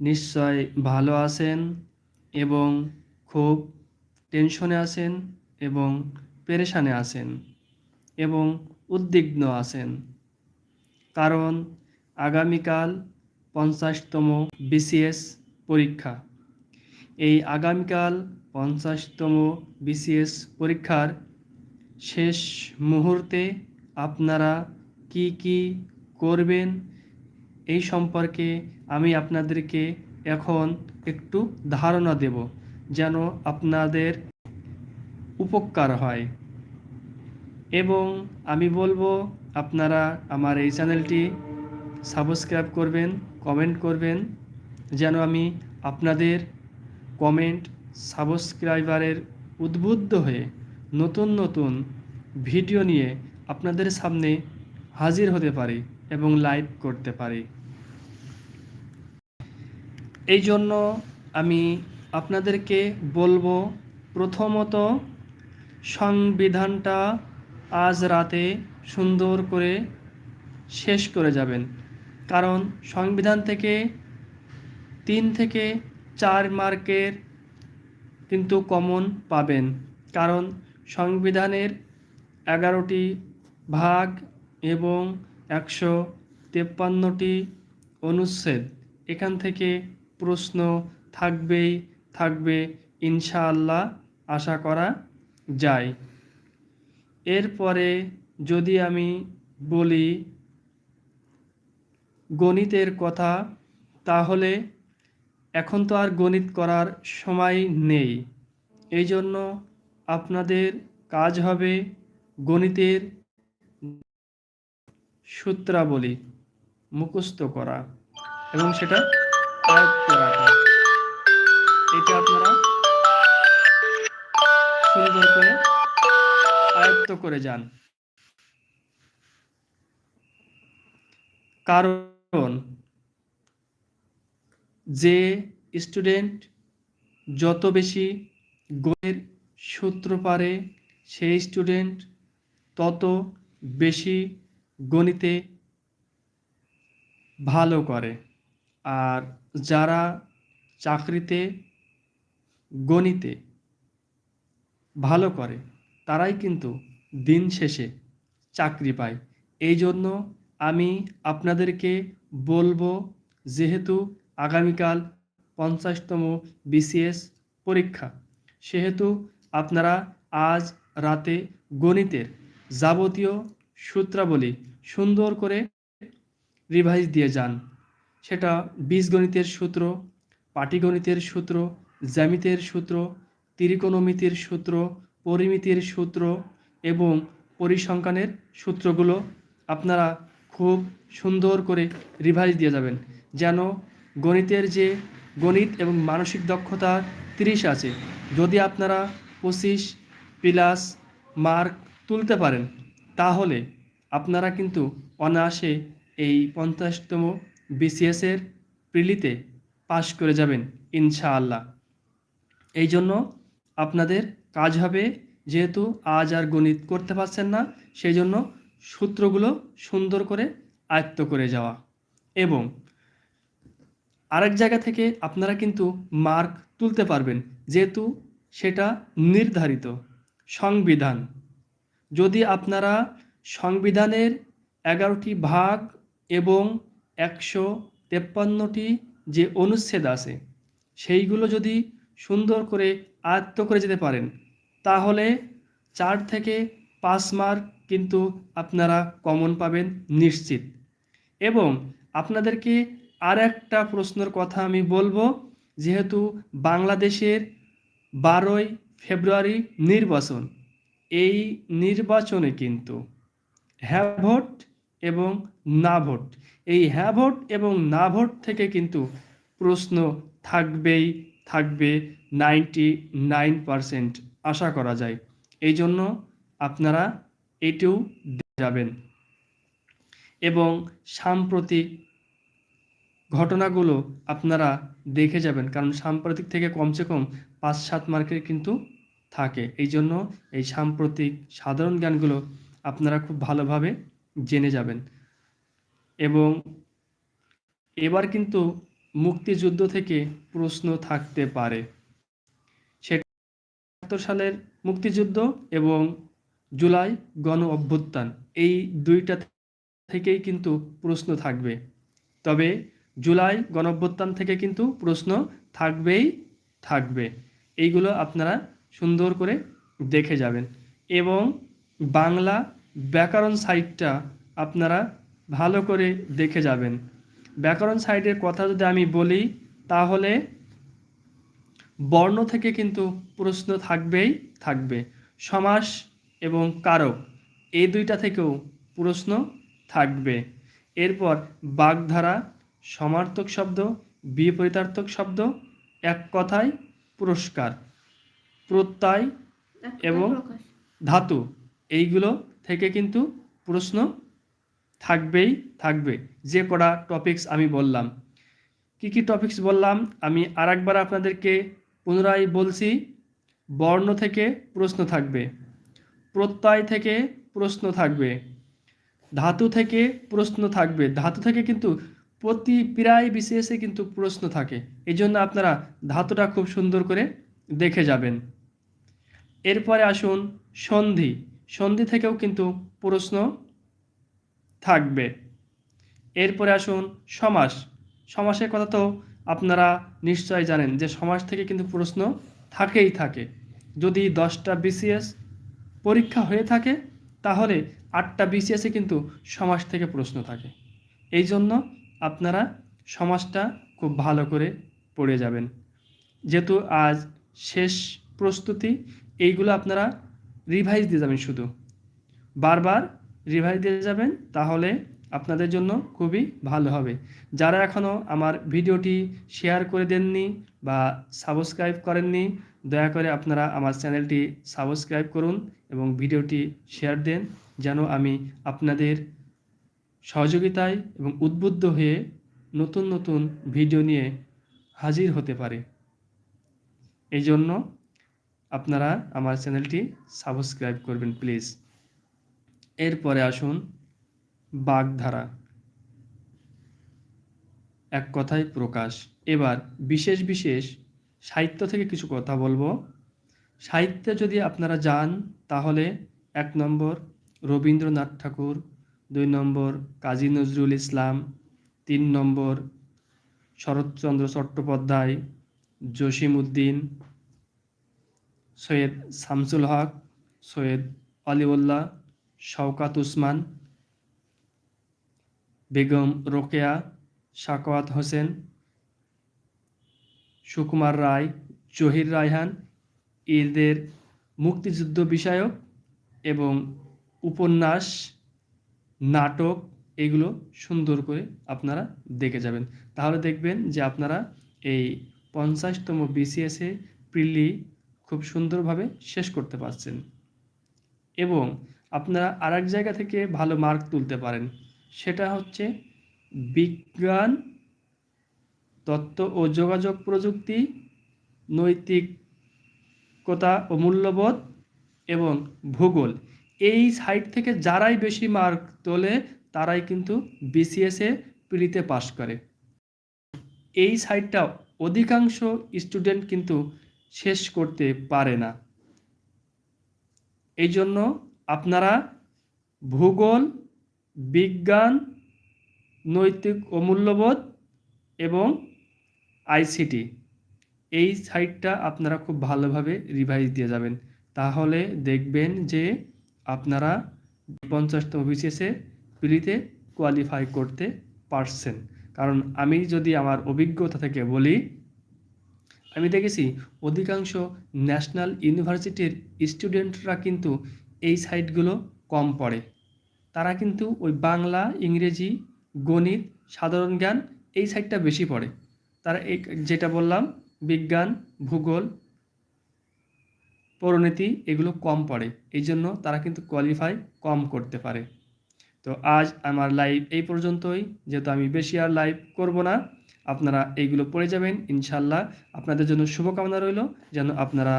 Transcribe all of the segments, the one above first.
নিশ্চয় ভালো আছেন এবং খুব টেনশনে আছেন এবং পেরেশানে আছেন এবং উদ্বিগ্ন আছেন। কারণ আগামীকাল পঞ্চাশতম বিসিএস পরীক্ষা। এই আগামীকাল পঞ্চাশতম বিসিএস পরীক্ষার শেষ মুহূর্তে আপনারা কি কি করবেন এই সম্পর্কে আমি আপনাদেরকে এখন একটু ধারণা দেব যেন আপনাদের উপকার হয়। এবং আমি বলব, আপনারা আমার এই চ্যানেলটি সাবস্ক্রাইব করবেন, কমেন্ট করবেন, যেন আমি আপনাদের কমেন্ট সাবস্ক্রাইবারের উদ্বুদ্ধ হয়ে নতুন নতুন ভিডিও নিয়ে আপনাদের সামনে হাজির হতে পারি। এবং লাইভ করতে পারি। এই জন্য আমি আপনাদেরকে বলব, প্রথমত সংবিধানটা আজ রাতে সুন্দর করে শেষ করে যাবেন। কারণ সংবিধান থেকে তিন থেকে চার মার্কের কিন্তু কমন পাবেন। কারণ সংবিধানের এগারোটি ভাগ এবং একশো তেপ্পান্নটি অনুচ্ছেদ। এখান থেকে প্রশ্ন থাকবেই, থাকবে ইনশাআল্লাহ, আশা করা যায়। এরপরে যদি আমি বলি গণিতের কথা, তাহলে এখন তো আর গণিত করার সময় নেই। এই জন্য আপনাদের কাজ হবে গণিতের সূত্রাবলী মুখস্থ করা এবং সেটা আয়ত্ত রাখা এটা আপনারা সুন্দর করে আয়ত্ত করে যান। কারণ যে স্টুডেন্ট যত বেশি গণের সূত্র পারে, সেই স্টুডেন্ট তত বেশি গণিতে ভালো করে। আর যারা চাকরিতে, গণিতে ভালো করে, তারাই কিন্তু দিন শেষে চাকরি পায়। এই জন্য আমি আপনাদেরকে বলব, যেহেতু আগামীকাল পঞ্চাশতম বিসিএস পরীক্ষা, সেহেতু আপনারা আজ রাতে গণিতের যাবতীয় সূত্রাবলী সুন্দর করে রিভাইজ দিয়ে যান। সেটা বীজগণিতের সূত্র, পাটিগণিতের সূত্র, জ্যামিতের সূত্র, ত্রিকোণমিতির সূত্র, পরিমিতির সূত্র এবং পরিসংখ্যানের সূত্রগুলো আপনারা খুব সুন্দর করে রিভাইজ দিয়ে যাবেন। যেন গণিতের যে গণিত এবং মানসিক দক্ষতা তিরিশ আছে, যদি আপনারা পঁচিশ প্লাস মার্ক তুলতে পারেন তাহলে আপনারা কিন্তু অনায়াসে এই পঞ্চাশতম বিসিএসের প্রিলিতে পাশ করে যাবেন, ইনশাআল্লাহ। এই জন্য আপনাদের কাজ হবে যেহেতু আজ আর গণিত করতে পারছেন না, সেই জন্য সূত্রগুলো সুন্দর করে আয়ত্ত করে যাওয়া। এবং আরেক জায়গা থেকে আপনারা কিন্তু মার্ক তুলতে পারবেন, যেহেতু সেটা নির্ধারিত, সংবিধান। যদি আপনারা সংবিধানের এগারোটি ভাগ এবং একশো তেপ্পান্নটি যে অনুচ্ছেদ আছে, সেইগুলো যদি সুন্দর করে আয়ত্ত করে যেতে পারেন, তাহলে চার থেকে পাঁচ মার্ক কিন্তু আপনারা কমন পাবেন নিশ্চিত। এবং আপনাদেরকে আর একটা প্রশ্নের কথা আমি বলব, যেহেতু বাংলাদেশের বারোই ফেব্রুয়ারি নির্বাচন এই নির্বাচনে কিন্তু হ্যাঁ ভোট এবং না ভোট। এই হ্যাঁ ভোট এবং না ভোট থেকে কিন্তু প্রশ্ন থাকবেই, থাকবে নাইনটি নাইন পারসেন্ট আশা করা যায়। এই জন্য আপনারা এটিও যাবেন। এবং সাম্প্রতিক ঘটনাগুলো আপনারা দেখে যাবেন। কারণ সাম্প্রতিক থেকে কমসে কম পাঁচ সাত মার্কের কিন্তু থাকে। এই জন্য এই সাম্প্রতিক সাধারণ জ্ঞানগুলো আপনারা খুব ভালোভাবে জেনে যাবেন। এবং এবার কিন্তু মুক্তিযুদ্ধ থেকে প্রশ্ন থাকতে পারে। সেটা সালের মুক্তিযুদ্ধ এবং জুলাই গণ অভ্যুত্থান, এই দুইটা থেকেই কিন্তু প্রশ্ন থাকবে। তবে জুলাই গণ অভ্যুত্থান থেকে কিন্তু প্রশ্ন থাকবেই থাকবে। এইগুলো আপনারা সুন্দর করে দেখে যাবেন। এবং বাংলা ব্যাকরণ সাইটটা আপনারা ভালো করে দেখে যাবেন। ব্যাকরণ সাইডের কথা যদি আমি বলি, তাহলে বর্ণ থেকে কিন্তু প্রশ্ন থাকবেই থাকবে। সমাস এবং কারক, এই দুইটা থেকেও প্রশ্ন থাকবে। এরপর বাগধারা, সমার্থক শব্দ, বিপরীতার্থক শব্দ, এক কথায় পুরস্কার। প্রত্যয় এবং ধাতু এইগুলো থেকে কিন্তু প্রশ্ন থাকবেই থাকবে। যে কটা টপিকস আমি বললাম। কি কি টপিকস বললাম? আমি আর একবার আপনাদেরকে পুনরায় বলছি বর্ণ থেকে প্রশ্ন থাকবে প্রত্যয় থেকে প্রশ্ন থাকবে ধাতু থেকে প্রশ্ন থাকবে। ধাতু থেকে কিন্তু প্রতি প্রায় বিশেষে কিন্তু প্রশ্ন থাকে। এই জন্য আপনারা ধাতুটা খুব সুন্দর করে দেখে যাবেন। এরপরে আসুন সন্ধি। সন্ধি থেকেও কিন্তু প্রশ্ন থাকবে। এরপরে আসুন সমাস। সমাসের কথা তো আপনারা নিশ্চয় জানেন যে সমাস থেকে কিন্তু প্রশ্ন থাকেই থাকে। যদি দশটা বিসিএস পরীক্ষা হয়ে থাকে, তাহলে আটটা বিসিএসে কিন্তু সমাস থেকে প্রশ্ন থাকে। এই জন্য আপনারা সমাজটা খুব ভালো করে পড়ে যাবেন। যেহেতু আজ শেষ প্রস্তুতি এইগুলো আপনারা রিভাইজ দিয়ে যাবেন শুধু। বারবার রিভাইজ দিয়ে যাবেন, তাহলে আপনাদের জন্য খুবই ভালো হবে। যারা এখনও আমার ভিডিওটি শেয়ার করে দেননি বা সাবস্ক্রাইব করেননি, দয়া করে আপনারা আমার চ্যানেলটি সাবস্ক্রাইব করুন এবং ভিডিওটি শেয়ার দেন, যেন আমি আপনাদের সহযোগিতায় এবং উদ্বুদ্ধ হয়ে নতুন নতুন ভিডিও নিয়ে হাজির হতে পারে। এই জন্য আপনারা আমার চ্যানেলটি সাবস্ক্রাইব করবেন, প্লিজ। এরপরে আসুন বাগধারা। এক কথায় প্রকাশ। এবার বিশেষ বিশেষ সাহিত্য থেকে কিছু কথা বলব। সাহিত্যে যদি আপনারা যান, তাহলে এক নম্বর রবীন্দ্রনাথ ঠাকুর, দুই নম্বর কাজী নজরুল ইসলাম, তিন নম্বর শরৎচন্দ্র চট্টোপাধ্যায় জসিম উদ্দিন সৈয়দ শামসুল হক, সৈয়দ আলিউল্লাহ শওকাত উসমান, বেগম রোকেয়া, শাকওয়াত হোসেন, সুকুমার রায়, জহির রায়হান, এদের মুক্তিযুদ্ধ বিষয়ক এবং উপন্যাস, নাটক এগুলো সুন্দর করে আপনারা দেখে যাবেন। তাহলে দেখবেন যে আপনারা এই পঞ্চাশতম বিসিএসে প্রিলি খুব সুন্দরভাবে শেষ করতে পারছেন। এবং আপনারা আর এক জায়গা থেকে ভালো মার্ক তুলতে পারেন। সেটা হচ্ছে বিজ্ঞান, তত্ত্ব ও যোগাযোগ প্রযুক্তি, নৈতিকতা ও মূল্যবোধ এবং ভূগোল। এই সাইট থেকে যারাই বেশি মার্ক তোলে, তারাই কিন্তু বিসিএসে প্রিলিতে পাশ করে। এই সাইটটা অধিকাংশ স্টুডেন্ট কিন্তু শেষ করতে পারে না। এই জন্য আপনারা ভূগোল, বিজ্ঞান, নৈতিক অমূল্যবোধ এবং আইসিটি এই সাইটটা আপনারা খুব ভালোভাবে রিভাইজ দিয়ে যাবেন। তাহলে দেখবেন যে আপনারা পঞ্চাশতম বিসিএসে পিলিতে কোয়ালিফাই করতে পারছেন। কারণ আমি যদি আমার অভিজ্ঞতা থেকে বলি আমি দেখেছি অধিকাংশ ন্যাশনাল ইউনিভার্সিটির স্টুডেন্টরা কিন্তু এই সাইটগুলো কম পড়ে। তারা কিন্তু ওই বাংলা, ইংরেজি, গণিত, সাধারণ জ্ঞান এই সাইটটা বেশি পড়ে। তারা এই যেটা বললাম, বিজ্ঞান, ভূগোল পরিণতি এগুলো কম পড়ে। এই জন্য তারা কিন্তু কোয়ালিফাই কম করতে পারে। তো আজ আমার লাইভ এই পর্যন্তই। যেহেতু আমি বেশি আর লাইভ করব না আপনারা এইগুলো পড়ে যাবেন ইনশাল্লাহ আপনাদের জন্য শুভকামনা রইল, যেন আপনারা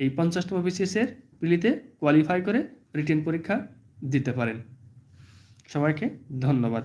এই পঞ্চাশতম বিসিএসের পিলিতে কোয়ালিফাই করে রিটেন পরীক্ষা দিতে পারেন। সবাইকে ধন্যবাদ।